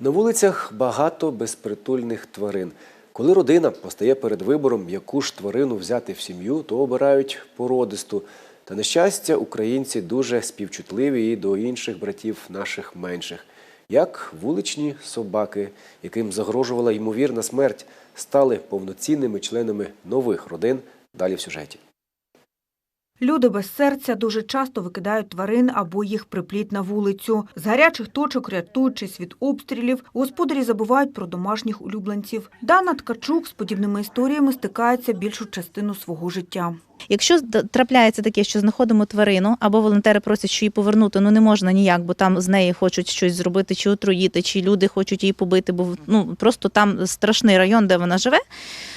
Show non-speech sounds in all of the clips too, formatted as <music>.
На вулицях багато безпритульних тварин. Коли родина постає перед вибором, яку ж тварину взяти в сім'ю, то обирають породисту. Та на щастя, українці дуже співчутливі і до інших братів наших менших. Як вуличні собаки, яким загрожувала ймовірна смерть, стали повноцінними членами нових родин. Далі в сюжеті. Люди без серця дуже часто викидають тварин або їх припліт на вулицю. З гарячих точок, рятуючись від обстрілів, господарі забувають про домашніх улюбленців. Дана Ткачук з подібними історіями стикається більшу частину свого життя. Якщо трапляється таке, що знаходимо тварину, або волонтери просять, що її повернути, ну не можна ніяк, бо там з неї хочуть щось зробити, чи отруїти, чи люди хочуть її побити, бо ну просто там страшний район, де вона живе.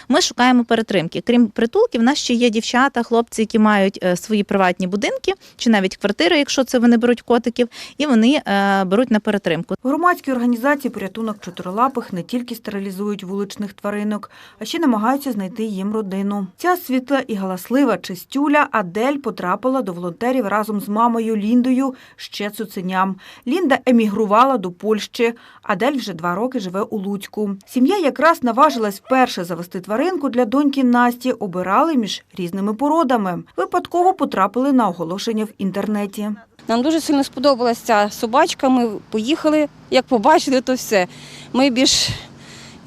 Ми шукаємо перетримки. Крім притулків, в нас ще є дівчата, хлопці, які мають е, свої приватні будинки, чи навіть квартири, якщо це вони беруть котиків, і вони е, беруть на перетримку. Громадські організації порятунок чотирилапих не тільки стерилізують вуличних тваринок, а ще намагаються знайти їм родину. Ця світла і галаслива чистюля Адель потрапила до волонтерів разом з мамою Ліндою ще цуценям. Лінда емігрувала до Польщі. Адель вже два роки живе у Луцьку. Сім'я якраз наважилась вперше завести тваринку для доньки Насті. Обирали між різними породами. Випадково потрапили на оголошення в інтернеті. Нам дуже сильно сподобалася ця собачка. Ми поїхали, як побачили, то все. Ми більш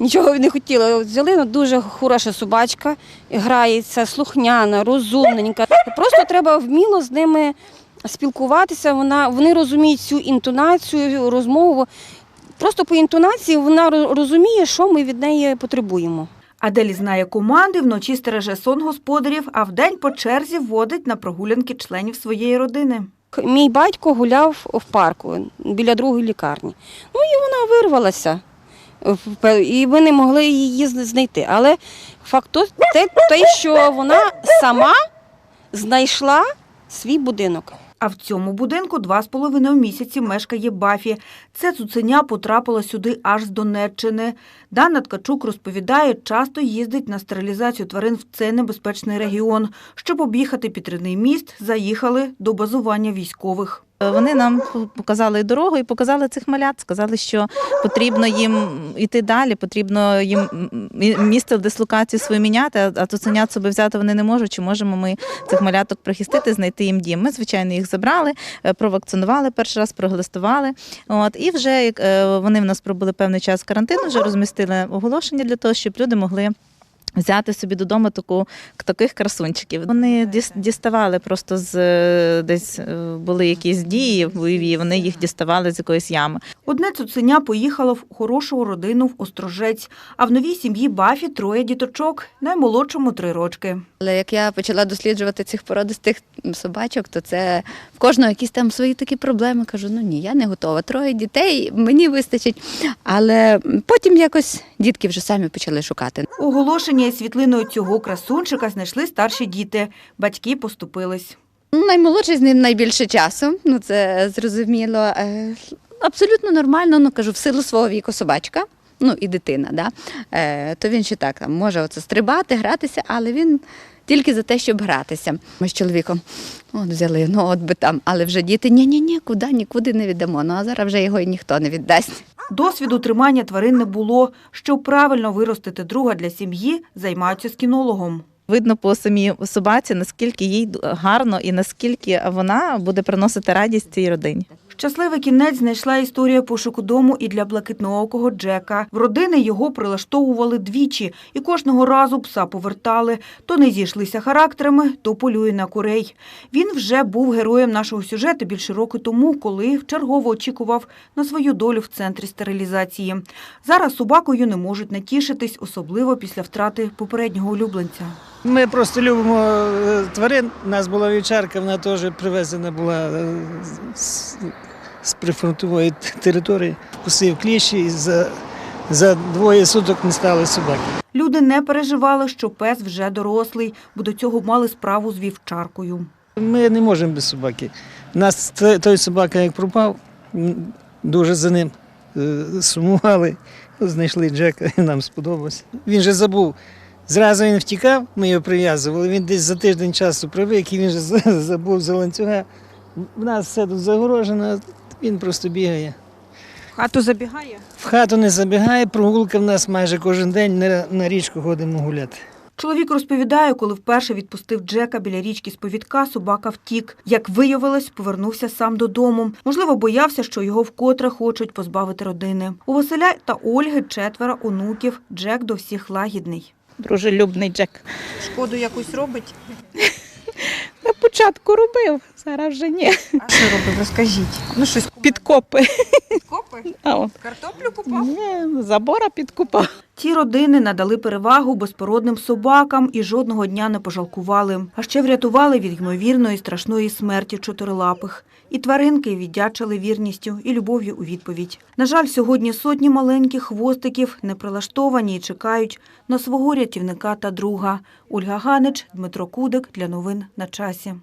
нічого не хотіли. От Взяли ну, дуже хороша собачка, грається, слухняна, розумненька. Просто треба вміло з ними спілкуватися. Вона, вони розуміють цю інтонацію, розмову. Просто по інтонації вона розуміє, що ми від неї потребуємо. Аделі знає команди, вночі стереже сон господарів, а вдень по черзі водить на прогулянки членів своєї родини. Мій батько гуляв в парку біля другої лікарні. Ну і вона вирвалася. І ми не могли її знайти. Але факт те, що вона сама знайшла свій будинок. А в цьому будинку два з половиною місяці мешкає Бафі. Це цуценя потрапила сюди аж з Донеччини. Дана Ткачук розповідає, часто їздить на стерилізацію тварин в цей небезпечний регіон. Щоб об'їхати Пітряний міст, заїхали до базування військових. Вони нам показали дорогу і показали цих малят. Сказали, що потрібно їм йти далі, потрібно їм місце дислокації свою міняти, а- а цуценят собі взяти вони не можуть. Чи можемо ми цих маляток прихистити, знайти їм дім? Ми, звичайно, їх забрали, е, провакцинували перший раз, проглистували. От і вже як е, вони в нас пробули певний час карантину, вже розмістили оголошення для того, щоб люди могли. Взяти собі додому таку таких красунчиків. Вони діс- діставали просто з десь е, були якісь дії бойові. Вони їх діставали з якоїсь ями. Одне цуценя поїхало в хорошу родину в Острожець, а в новій сім'ї Бафі троє діточок, наймолодшому три рочки. Але як я почала досліджувати цих породистих собачок, то це в кожного якісь там свої такі проблеми. Кажу, ну ні, я не готова. Троє дітей мені вистачить. Але потім якось дітки вже самі почали шукати. Із світлиною цього красунчика знайшли старші діти. Батьки поступились. Наймолодший з ним найбільше часу. Ну це зрозуміло. Е, Абсолютно нормально. Ну кажу, в силу свого віку собачка. Ну і дитина, да? е, то він ще так там може оце стрибати, гратися, але він тільки за те, щоб гратися. Ми з чоловіком от взяли, ну от би там, але вже діти ні-ні-ні, куди нікуди не віддамо. Ну а зараз вже його і ніхто не віддасть. Досвіду тримання тварин не було. Щоб правильно виростити друга для сім'ї, займаються з кінологом. Видно по самій собаці, наскільки їй гарно і наскільки вона буде приносити радість цій родині. Щасливий кінець знайшла історія пошуку дому і для блакитноокого Джека. В родини його прилаштовували двічі, і кожного разу пса повертали. То не зійшлися характерами, то полює на курей. Він вже був героєм нашого сюжету більше року тому, коли вчергово очікував на свою долю в центрі стерилізації. Зараз собакою не можуть натішитись, особливо після втрати попереднього улюбленця. Ми просто любимо е, тварин. У нас була вівчарка, вона теж привезена була е, з, прифронтової території. Кусив кліщі і за, за двоє суток не стали собаки. Люди не переживали, що пес вже дорослий, бо до цього мали справу з вівчаркою. Ми не можемо без собаки. Нас той собака, як пропав, дуже за ним е, сумували. Знайшли Джека, і нам сподобався. Він же забув. Зразу він втікав, ми його прив'язували. Він десь за тиждень часу привик, і він же <laughs> забув за ланцюга. У нас все тут загорожено, він просто бігає. хату забігає? В хату не забігає, прогулка в нас майже кожен день на, на річку ходимо гуляти. Чоловік розповідає, коли вперше відпустив Джека біля річки з повідка, собака втік. Як виявилось, повернувся сам додому. Можливо, боявся, що його вкотре хочуть позбавити родини. У Василя та Ольги четверо онуків. Джек до всіх лагідний. Дружелюбний Джек. Шкоду якусь робить? На початку робив, зараз вже ні. А що робив? Розкажіть. Ну щось Підкопи. Підкопи? <laughs> А от. Картоплю Ні, забора підкупав. Ті родини надали перевагу безпородним собакам і жодного дня не пожалкували. А ще врятували від ймовірної страшної смерті чотирилапих. І тваринки віддячили вірністю і любов'ю у відповідь. На жаль, сьогодні сотні маленьких хвостиків не прилаштовані і чекають на свого рятівника та друга. Ольга Ганич, Дмитро Кудик для новин на часі.